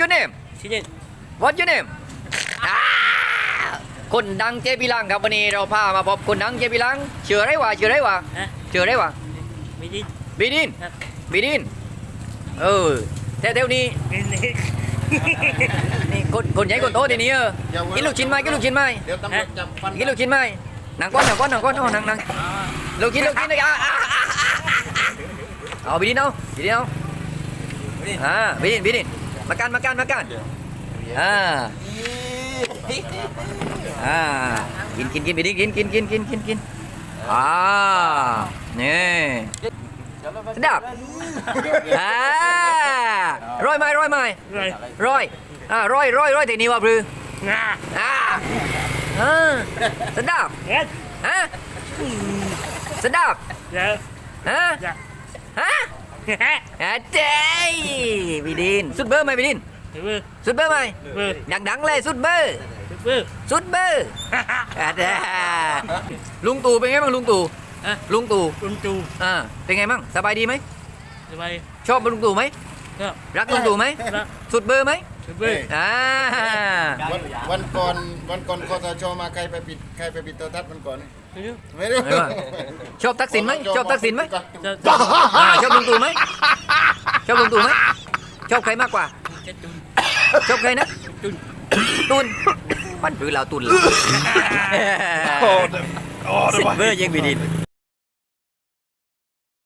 your name ชื่อเด่น What your name อ่าคนดังเจพิลังครับวันนี้เราพามาพบคนดังเจพิลังเชื่ออะไรวะเชื่ออะไรวะฮะเชื่ออะไรวะไม่ได้บีดินครับบีดินเออแต่เดี๋ยวนี้ไม่ได้นี่คนคนใหญ่คนโตทีนี้เออกินลูกชิ้นไหมกินลูกชิ้นไหมเดี๋ยวตำรวจจับฟันกินลูกชิ้นไหมหนังก้อนหนังก้อนหนังก้อนเอาหนังหนังลูกชิ้นลูกชิ้นเลยอะอะอะอะเอาบีดินเอาบีดินเอาอ่าบีดินบีดิน มากันมากันมากันอ่าอ่ากินกินกินบีดินกินกินกินกินกินกินอ่านี่ดับอ่าร้อยไหมร้อยไหมเลยร้อยอ่าร้อยร้อยร้อยแต่นี่ว่าพรืองาอ่าเออสะดับเฮ็ดฮะสะดับเดี๋ยวฮะจะฮะฮะ อะเจ้ยพี่ดินสุดเบอร์ไหมพี่ดิน เบื่อสุดเบอร์ไหมเบื่อดังๆเลยสุดเบอร์ เบื่อสุดเบอร์อะเด้อลุงตู่เป็นไงบ้างลุงตู่ฮะลุงตู่ลุงจูอ่าเป็นไงบ้างสบายดีไหม สบายชอบลุงตู่ไหม ก็รักลุงตู่ไหม รัก สุดเบอร์ไหมเบื่ ออ่าวันวันก่อนวันก่อนคอสชมาใครไปปิดใครไปปิดโทรทัศน์มันก่อนไม่รู้ไม่รู้ไม่ว่าชอบทักษิณไหมชอบทักษิณไหมจะจะอ่าชอบลุงตู่ไหมชอบลุงตู่ไหมชอบใครมากกว่าจะจุนชอบใครนะจุนตุนปั้นปืนเราตุนเราสิบเบอร์ยังบีดิน